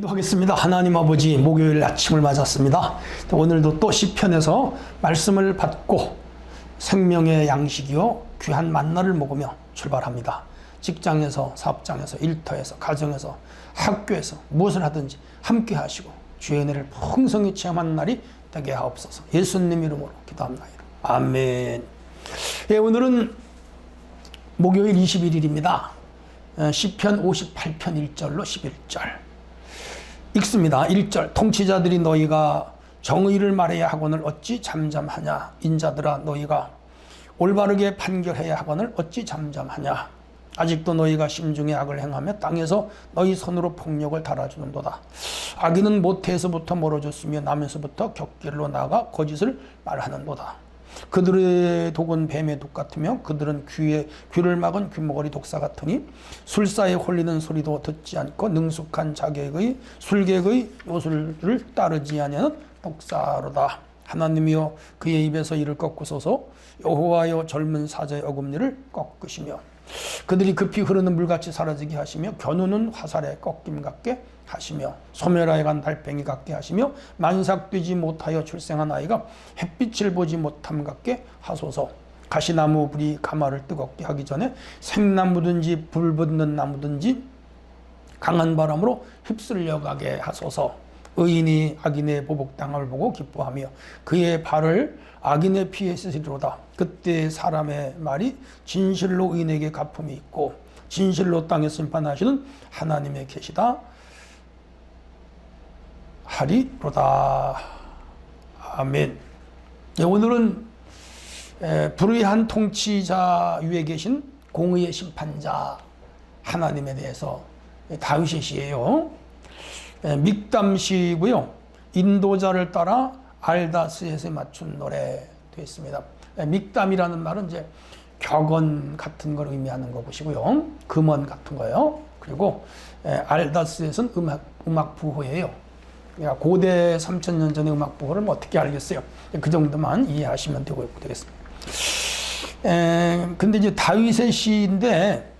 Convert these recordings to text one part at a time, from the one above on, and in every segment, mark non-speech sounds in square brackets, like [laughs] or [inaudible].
기도하겠습니다. 하나님 아버지 목요일 아침을 맞았습니다. 오늘도 또 시편에서 말씀을 받고 생명의 양식이요 귀한 만나를 먹으며 출발합니다. 직장에서 사업장에서 일터에서 가정에서 학교에서 무엇을 하든지 함께 하시고 주의 은혜를 풍성히 체험하는 날이 되게 하옵소서. 예수님 이름으로 기도합나이다. 아멘. 예, 오늘은 목요일 21일입니다. 시편 58편 1절로 11절. 읽습니다. 1절. 통치자들이 너희가 정의를 말해야 하거늘 어찌 잠잠하냐? 인자들아 너희가 올바르게 판결해야 하거늘 어찌 잠잠하냐? 아직도 너희가 심중에 악을 행하며 땅에서 너희 손으로 폭력을 달아주는도다. 악인은 모태에서부터 멀어졌으며 남에서부터 격길로 나가 거짓을 말하는도다 그들의 독은 뱀의 독 같으며 그들은 귀에 귀를 막은 귀머거리 독사 같으니 술사에 홀리는 소리도 듣지 않고 능숙한 자객의 술객의 요술을 따르지 아니하는 독사로다. 하나님이여 그의 입에서 이를 꺾으소서 여호와여 젊은 사자의 어금니를 꺾으시며 그들이 급히 흐르는 물같이 사라지게 하시며 겨누는 화살에 꺾임 같게 하시며 소멸하여 간 달팽이 같게 하시며 만삭되지 못하여 출생한 아이가 햇빛을 보지 못함 같게 하소서. 가시나무 불이 가마를 뜨겁게 하기 전에 생나무든지 불 붙는 나무든지 강한 바람으로 휩쓸려 가게 하소서 의인이 악인의 보복당함을 보고 기뻐하며 그의 발을 악인의 피에 쓰시리로다 그때 사람의 말이 진실로 의인에게 갚음이 있고 진실로 땅에 심판하시는 하나님의 계시다 하리로다. 아멘. 예, 오늘은 에, 불의한 통치자 위에 계신 공의의 심판자 하나님에 대해서 다윗의 시예요. 에, 믹담시고요. 인도자를 따라 알다스에서 맞춘 노래 되어 있습니다. 에, 믹담이라는 말은 이제 격언 같은 걸 의미하는 거 보시고요. 금언 같은 거요. 그리고 에, 알다스에서는 음악 음악 부호예요. 그러니까 고대 3천년 전의 음악 부호를 뭐 어떻게 알겠어요? 그 정도만 이해하시면 되고 되겠습니다. 에, 근데 이제 다윗의 시인데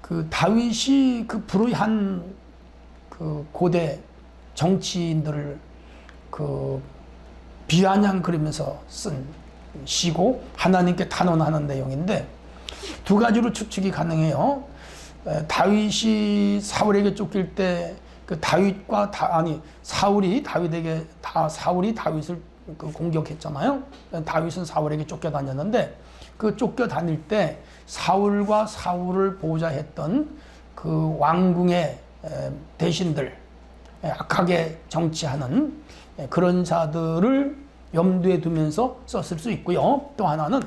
그 다윗이 그 불의한 그 고대 정치인들을 그 비아냥거리면서 쓴 시고 하나님께 탄원하는 내용인데 두 가지로 추측이 가능해요. 에, 다윗이 사울에게 쫓길 때 그 다윗과 다, 아니 사울이 다윗에게 다 사울이 다윗을 그 공격했잖아요. 다윗은 사울에게 쫓겨 다녔는데 그 쫓겨 다닐 때 사울과 사울을 보좌했던 그 왕궁의 대신들 악하게 정치하는 그런 자들을 염두에 두면서 썼을 수 있고요. 또 하나는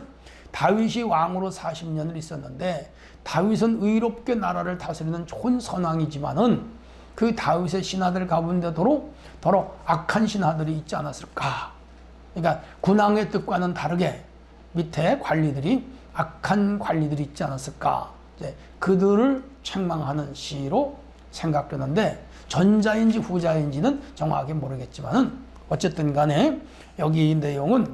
다윗이 왕으로 40년을 있었는데 다윗은 의롭게 나라를 다스리는 좋은 선왕이지만은 그 다윗의 신하들 가운데도 더러 악한 신하들이 있지 않았을까. 그러니까 군왕의 뜻과는 다르게 밑에 관리들이 악한 관리들이 있지 않았을까. 이제 그들을 책망하는 시로 생각되는데 전자인지 후자인지는 정확하게 모르겠지만은 어쨌든 간에 여기 내용은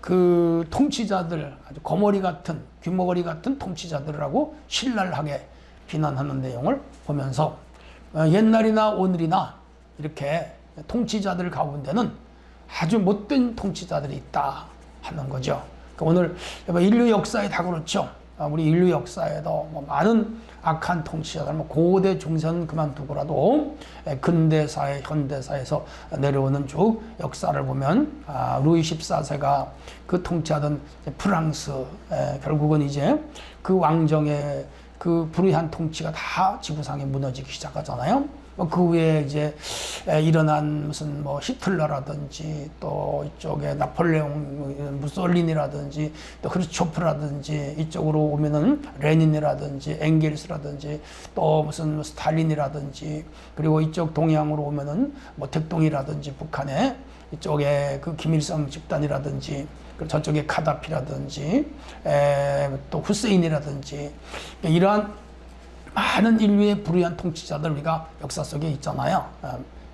그 통치자들 아주 거머리 같은 귀머거리 같은 통치자들이라고 신랄하게 비난하는 내용을 보면서 어, 옛날이나 오늘이나 이렇게 통치자들 가운데는 아주 못된 통치자들이 있다 하는 거죠. 그러니까 오늘 인류 역사에 다 그렇죠. 어, 우리 인류 역사에도 뭐 많은 악한 통치자들, 뭐 고대 중세는 그만두고라도 근대사회, 현대사에서 내려오는 쭉 역사를 보면 아, 루이 14세가 그 통치하던 프랑스 결국은 이제 그 왕정의 그 불의한 통치가 다 지구상에 무너지기 시작하잖아요. 뭐그 후에 이제 일어난 무슨 뭐 히틀러라든지 또 이쪽에 나폴레옹 무솔리니라든지 또 크리초프라든지 이쪽으로 오면은 레닌이라든지 엥겔스라든지 또 무슨 스탈린이라든지 그리고 이쪽 동양으로 오면은 뭐 특동이라든지 북한에 이쪽에 그 김일성 집단이라든지 저쪽에 카다피라든지 에, 또 후세인이라든지. 이러한 많은 인류의 불의한 통치자들 우리가 역사 속에 있잖아요.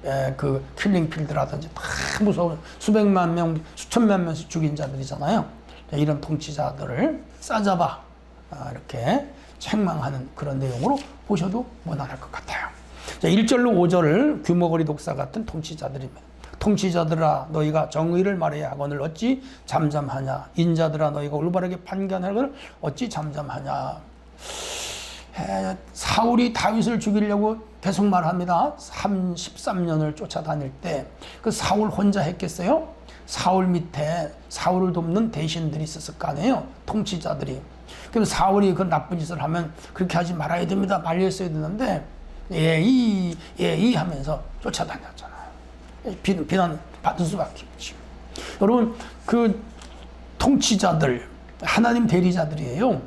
에, 그 킬링필드라든지 다 무서운 수백만 명, 수천만 명씩 죽인 자들이잖아요. 이런 통치자들을 싸잡아 아, 이렇게 책망하는 그런 내용으로 보셔도 무난할 것 같아요. 자, 1절로 5절을 규모거리 독사 같은 통치자들입니다. 통치자들아 너희가 정의를 말해야 하거늘 어찌 잠잠하냐 인자들아 너희가 올바르게 판단하거늘 어찌 잠잠하냐 에, 사울이 다윗을 죽이려고 계속 말합니다. 33년을 쫓아다닐 때 그 사울 혼자 했겠어요? 사울 밑에 사울을 돕는 대신들이 있었을 거 아니에요? 통치자들이. 그럼 사울이 그 나쁜 짓을 하면 그렇게 하지 말아야 됩니다. 말렸어야 되는데 예이 예이 하면서 쫓아다녔잖아요. 비, 비난 받을 수밖에 없지. 여러분 그 통치자들 하나님 대리자들이에요.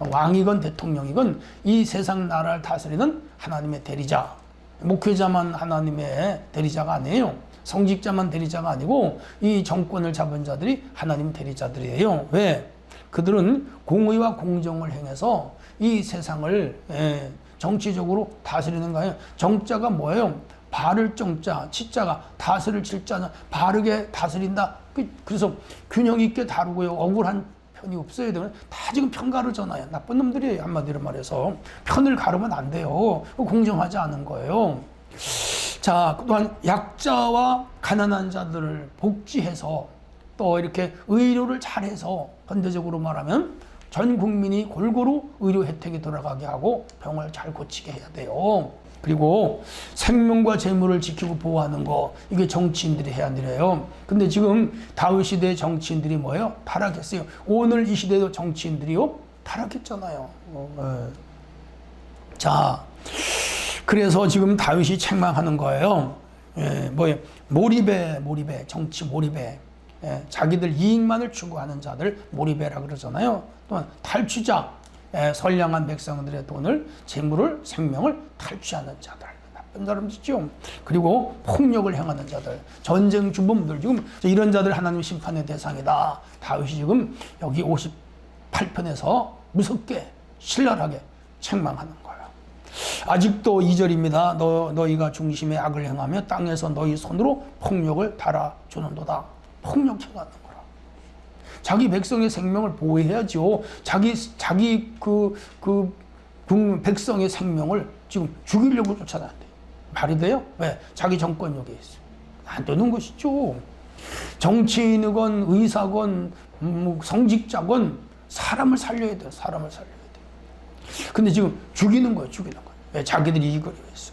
왕이건 대통령이건 이 세상 나라를 다스리는 하나님의 대리자. 목회자만 하나님의 대리자가 아니에요. 성직자만 대리자가 아니고 이 정권을 잡은 자들이 하나님 대리자들이에요. 왜? 그들은 공의와 공정을 행해서 이 세상을 예, 정치적으로 다스리는 거예요. 정자가 뭐예요? 바를 정자, 치자가 다스릴 칠자는 바르게 다스린다. 그- 그래서 균형 있게 다루고요. 억울한 편이 없어야 되면 다 지금 편 가르잖아요. 나쁜 놈들이에요. 한마디로 말해서 편을 가르면 안 돼요. 공정하지 않은 거예요. 자, 또한 약자와 가난한 자들을 복지해서 또 이렇게 의료를 잘해서 현대적으로 말하면 전 국민이 골고루 의료 혜택이 돌아가게 하고 병을 잘 고치게 해야 돼요. 그리고 생명과 재물을 지키고 보호하는 거 이게 정치인들이 해야 할 일이에요. 근데 지금 다윗 시대의 정치인들이 뭐예요? 타락했어요. 오늘 이 시대도 정치인들이요 타락했잖아요. 어, 예. 자, 그래서 지금 다윗이 책망하는 거예요. 예, 뭐예요? 몰입에 몰입에 정치 몰입에 예, 자기들 이익만을 추구하는 자들 몰입해라 그러잖아요. 또한 탈취자 예, 선량한 백성들의 돈을 재물을 생명을 탈취하는 자들 나쁜 사람들이죠. 그리고 폭력을 행하는 자들 전쟁 주범들 지금 이런 자들 하나님 심판의 대상이다. 다윗이 지금 여기 58편에서 무섭게 신랄하게 책망하는 거예요. 아직도 2절입니다. 너, 너희가 중심에 악을 행하며 땅에서 너희 손으로 폭력을 달아주는도다. 폭력해가는. 자기 백성의 생명을 보호해야죠. 자기, 자기 그, 그, 국- 백성의 생명을 지금 죽이려고 쫓아다닌대. 말이 돼요? 왜? 자기 정권력에 있어요. 안 되는 것이죠. 정치인이건 의사건 음, 성직자건 사람을 살려야 돼요. 사람을 살려야 돼요. 근데 지금 죽이는 거예요. 죽이는 거예요. 왜? 자기들이 이걸 위해서.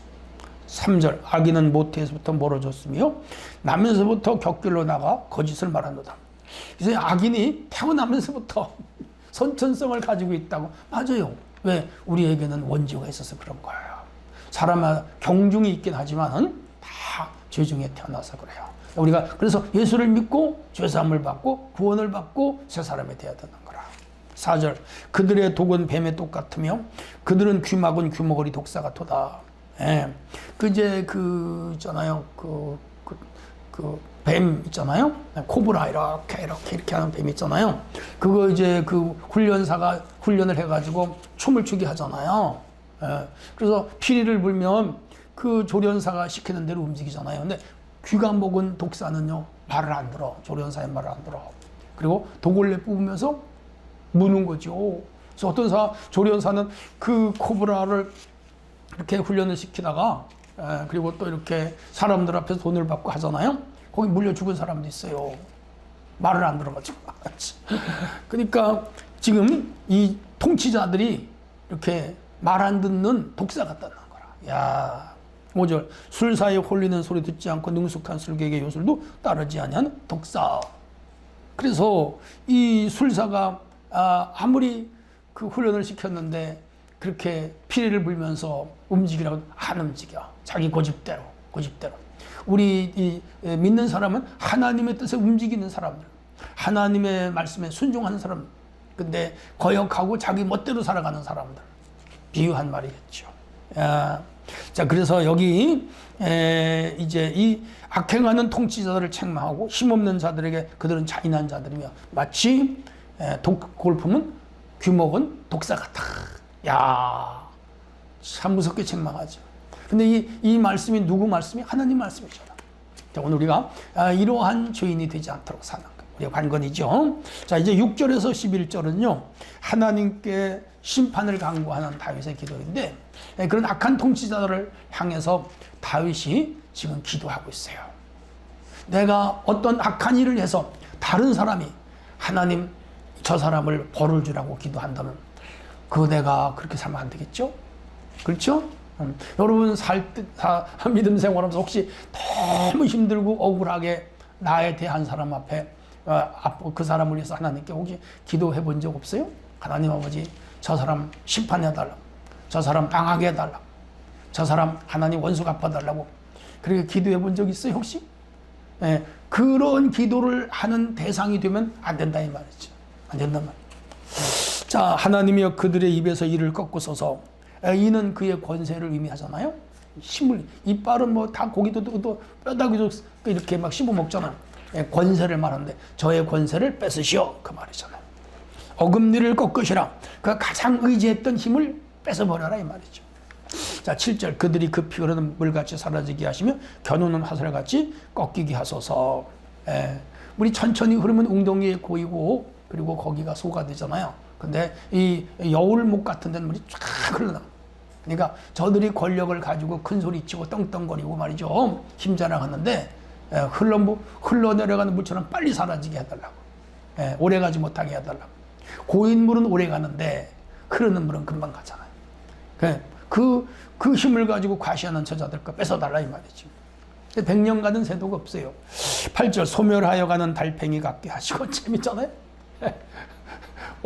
3절 악인은 모태에서부터 멀어졌으며 나면서부터 격길로 나가 거짓을 말한다. 그래서 악인이 태어나면서부터 선천성을 가지고 있다고 맞아요. 왜 우리에게는 원죄가 있어서 그런 거예요. 사람마다 경중이 있긴 하지만은 다 죄 중에 태어나서 그래요. 우리가 그래서 예수를 믿고 죄사함을 받고 구원을 받고 새 사람이 되어야 되는 거라. 4절 그들의 독은 뱀의 독 같으며 그들은 귀막은 귀머거리 독사 같도다. 예. 그 이제 그 있잖아요. 그, 그, 그, 뱀 있잖아요. 코브라 이렇게 이렇게 이렇게 하는 뱀 있잖아요. 그거 이제 그 훈련사가 훈련을 해가지고 춤을 추게 하잖아요. 예. 그래서 피리를 불면 그 조련사가 시키는 대로 움직이잖아요. 근데 귀가 먹은 독사는요 말을 안 들어. 조련사의 말을 안 들어. 그리고 독을 내 뽑으면서 무는 거죠. 그래서 어떤 사 조련사는 그 코브라를 이렇게 훈련을 시키다가 에, 그리고 또 이렇게 사람들 앞에서 돈을 받고 하잖아요. 거기 물려 죽은 사람도 있어요. 말을 안 들어가지고. [laughs] 그러니까 지금 이 통치자들이 이렇게 말 안 듣는 독사 같다는 거라. 야, 5절 술사에 홀리는 소리 듣지 않고 능숙한 술객의 요술도 따르지 아니한 독사. 그래서 이 술사가 아, 아무리 그 훈련을 시켰는데 그렇게 피리를 불면서 움직이라고 안 움직여. 자기 고집대로, 고집대로. 우리 믿는 사람은 하나님의 뜻에 움직이는 사람들. 하나님의 말씀에 순종하는 사람. 근데 거역하고 자기 멋대로 살아가는 사람들. 비유한 말이겠죠. 야, 자, 그래서 여기 에, 이제 이 악행하는 통치자들을 책망하고 힘없는 자들에게 그들은 잔인한 자들이며 마치 에, 독 골품은 규목은 독사 같다. 야, 참 무섭게 책망하죠. 근데 이, 이 말씀이 누구 말씀이? 하나님 말씀이잖아. 자, 오늘 우리가 아, 이러한 죄인이 되지 않도록 사는 것. 우리 관건이죠. 자, 이제 6절에서 11절은요. 하나님께 심판을 강구하는 다윗의 기도인데 예, 그런 악한 통치자들을 향해서 다윗이 지금 기도하고 있어요. 내가 어떤 악한 일을 해서 다른 사람이 하나님 저 사람을 벌을 주라고 기도한다면 그 내가 그렇게 살면 안 되겠죠? 그렇죠? 음, 여러분 살, 때- 사, 믿음 생활하면서 혹시 너무 힘들고 억울하게 나에 대한 사람 앞에 어, 앞- 그 사람을 위해서 하나님께 혹시 기도해 본 적 없어요? 하나님 아버지 저 사람 심판해 달라. 저 사람 당하게 해 달라. 저 사람 하나님 원수 갚아 달라고 그렇게 기도해 본 적 있어요 혹시? 예, 그런 기도를 하는 대상이 되면 안 된다 이 말이죠. 안 된단 말이죠. 자, 하나님이여 그들의 입에서 이를 꺾고 서서 에, 이는 그의 권세를 의미하잖아요. 힘을 이빨은 뭐 다 고기도 또, 또 뼈다귀도 이렇게 막 씹어 먹잖아요. 예, 권세를 말하는데 저의 권세를 뺏으시오 그 말이잖아요. 어금니를 꺾으시라. 그 가장 의지했던 힘을 뺏어버려라 이 말이죠. 자, 7절 그들이 급히 흐르는 물같이 사라지게 하시며 겨누는 화살같이 꺾이게 하소서. 예. 물이 천천히 흐르면 웅덩이에 고이고 그리고 거기가 소가 되잖아요. 근데 이 여울목 같은 데는 물이 쫙 흘러나. 그러니까 저들이 권력을 가지고 큰 소리 치고 떵떵거리고 말이죠. 힘자랑하는데 예, 흘러 흘러 내려가는 물처럼 빨리 사라지게 해달라고. 예, 오래 가지 못하게 해달라고. 고인 물은 오래 가는데 흐르는 물은 금방 가잖아요. 그, 그, 그 힘을 가지고 과시하는 저자들 거 뺏어달라 이 말이죠. 100년 가는 새도가 없어요. 8절 소멸하여 가는 달팽이 같게 하시고 [laughs] 재밌잖아요.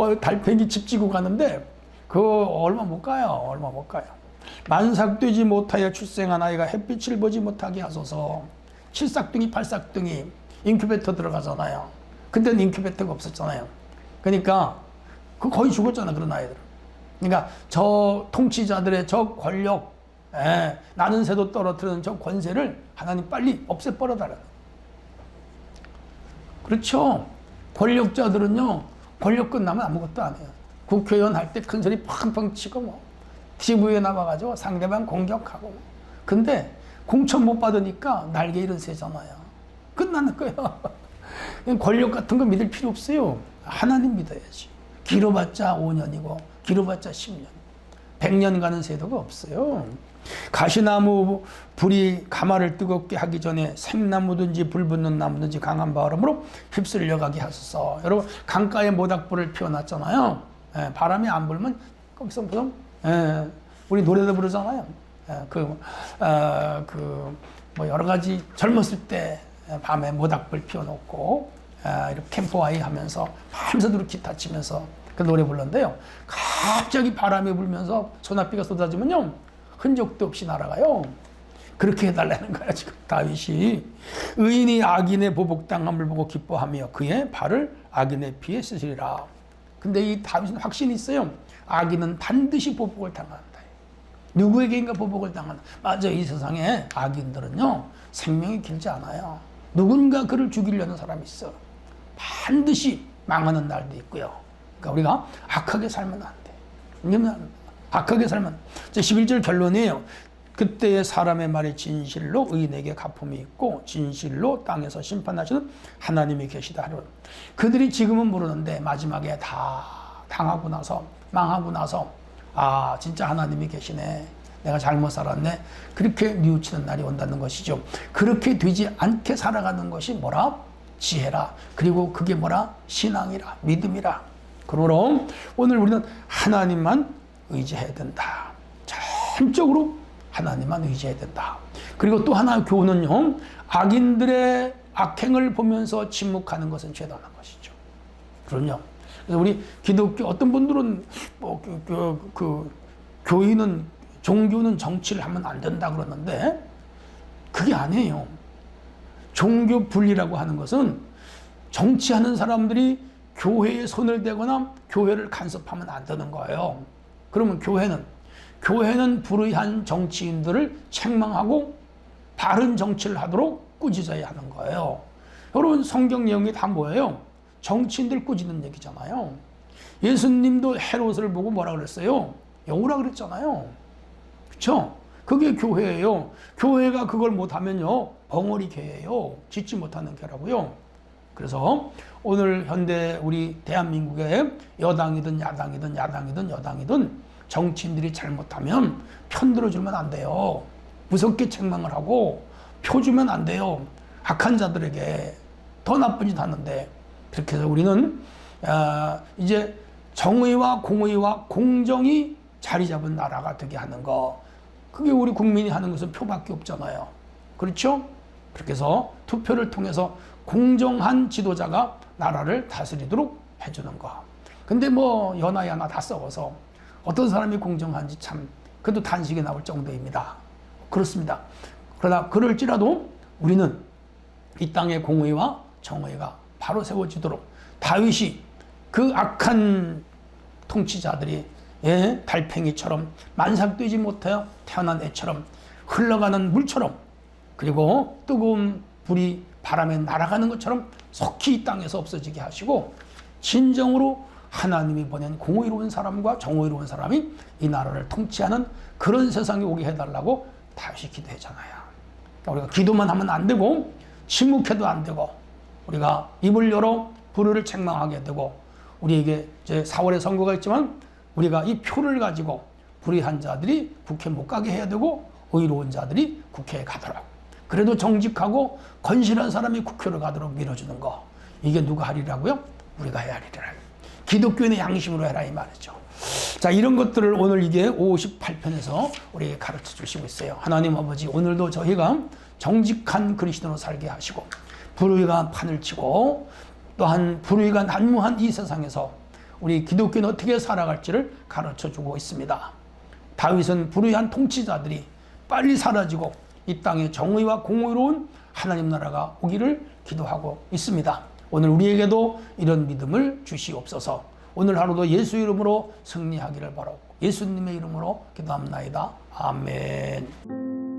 어, 달팽이 집 지고 가는데 그 얼마 못 가요. 얼마 못 가요. 만삭되지 못하여 출생한 아이가 햇빛을 보지 못하게 하소서. 칠삭둥이, 팔삭둥이 인큐베이터 들어가잖아요. 그때는 인큐베이터가 없었잖아요. 그러니까 그 거의 죽었잖아 그런 아이들. 그러니까 저 통치자들의 저 권력, 예, 나는 새도 떨어뜨리는 저 권세를 하나님 빨리 없애버려달라. 그렇죠. 권력자들은요, 권력 끝나면 아무것도 안 해요. 국회의원 할 때 큰 소리 팡팡 치고 뭐, TV에 나와가지고 상대방 공격하고. 뭐. 근데 공천 못 받으니까 날개 잃은 새잖아요. 끝나는 거예요. [laughs] 권력 같은 거 믿을 필요 없어요. 하나님 믿어야지. 길어봤자 5년이고, 길어봤자 10년. 100년 가는 세도가 없어요. 가시나무 불이 가마를 뜨겁게 하기 전에 생나무든지 불 붙는 나무든지 강한 바람으로 휩쓸려 가게 하소서. 여러분 강가에 모닥불을 피워놨잖아요. 예, 바람이 안 불면 거기서 무슨 예, 우리 노래도 부르잖아요. 예, 그, 어, 그, 뭐 여러 가지 젊었을 때 밤에 모닥불 피워놓고 아, 이렇게 캠프와이 하면서 밤새도록 기타 치면서 그 노래 불렀는데요. 갑자기 바람이 불면서 소나비가 쏟아지면요. 흔적도 없이 날아가요. 그렇게 해달라는 거야, 지금 다윗이. 의인이 악인의 보복당함을 보고 기뻐하며 그의 발을 악인의 피에 쓰시리라. 근데 이 다윗은 확신이 있어요. 악인은 반드시 보복을 당한다. 누구에게인가 보복을 당한다. 맞아, 이 세상에 악인들은요, 생명이 길지 않아요. 누군가 그를 죽이려는 사람이 있어. 반드시 망하는 날도 있고요. 그러니까 우리가 악하게 살면 안 돼. 왜냐면 악하게 살면. 제 11절 결론이에요. 그때의 사람의 말이 진실로 의인에게 가품이 있고 진실로 땅에서 심판하시는 하나님이 계시다 하려. 그들이 지금은 모르는데 마지막에 다 당하고 나서 망하고 나서 아 진짜 하나님이 계시네. 내가 잘못 살았네. 그렇게 뉘우치는 날이 온다는 것이죠. 그렇게 되지 않게 살아가는 것이 뭐라? 지혜라. 그리고 그게 뭐라? 신앙이라. 믿음이라. 그러므로 오늘 우리는 하나님만 의지해야 된다. 전적으로 하나님만 의지해야 된다. 그리고 또 하나 교훈은요, 악인들의 악행을 보면서 침묵하는 것은 죄다는 것이죠. 그럼요. 그래서 우리 기독교 어떤 분들은 뭐 그, 그, 그 교인은 종교는 정치를 하면 안 된다 그러는데 그게 아니에요. 종교 분리라고 하는 것은 정치하는 사람들이 교회에 손을 대거나 교회를 간섭하면 안 되는 거예요. 그러면 교회는 교회는 불의한 정치인들을 책망하고 바른 정치를 하도록 꾸짖어야 하는 거예요. 여러분 성경 내용이 다 뭐예요? 정치인들 꾸짖는 얘기잖아요. 예수님도 헤롯을 보고 뭐라 그랬어요? 영우라 그랬잖아요. 그렇죠? 그게 교회예요. 교회가 그걸 못하면요 벙어리 교회예요. 짓지 못하는 교라고요. 그래서 오늘 현대 우리 대한민국의 여당이든 야당이든 야당이든 여당이든 정치인들이 잘못하면 편 들어 주면 안 돼요. 무섭게 책망을 하고 표 주면 안 돼요. 악한 자들에게 더 나쁜 짓 하는데 그렇게 해서 우리는 아, 이제 정의와 공의와 공정이 자리 잡은 나라가 되게 하는 거 그게 우리 국민이 하는 것은 표밖에 없잖아요. 그렇죠? 그렇게 해서 투표를 통해서 공정한 지도자가 나라를 다스리도록 해주는 거. 근데 뭐 연하 야나 다 썩어서 어떤 사람이 공정한지 참 그래도 단식이 나올 정도입니다. 그렇습니다. 그러나 그럴지라도 우리는 이 땅의 공의와 정의가 바로 세워지도록 다윗이 그 악한 통치자들이 예, 달팽이처럼 만삭되지 못하여 태어난 애처럼 흘러가는 물처럼 그리고 뜨거운 불이 바람에 날아가는 것처럼 속히 이 땅에서 없어지게 하시고 진정으로 하나님이 보낸 공의로운 사람과 정의로운 사람이 이 나라를 통치하는 그런 세상이 오게 해달라고 다윗이 기도했잖아요. 그러니까 우리가 기도만 하면 안 되고 침묵해도 안 되고 우리가 입을 열어 불의를 책망하게 되고 우리에게 이제 4월에 선거가 있지만 우리가 이 표를 가지고 불의한 자들이 국회 못 가게 해야 되고 의로운 자들이 국회에 가도록 그래도 정직하고 건실한 사람이 국회로 가도록 밀어주는 거 이게 누가 하리라고요? 우리가 해야 하리라 기독교인의 양심으로 해라 이 말이죠 자 이런 것들을 오늘 이게 58편에서 우리에게 가르쳐 주시고 있어요 하나님 아버지 오늘도 저희가 정직한 그리스도로 살게 하시고 불의가 판을 치고 또한 불의가 난무한 이 세상에서 우리 기독교는 어떻게 살아갈지를 가르쳐 주고 있습니다. 다윗은 불의한 통치자들이 빨리 사라지고 이 땅에 정의와 공의로운 하나님 나라가 오기를 기도하고 있습니다. 오늘 우리에게도 이런 믿음을 주시옵소서. 오늘 하루도 예수 이름으로 승리하기를 바라고 예수님의 이름으로 기도합나이다. 아멘.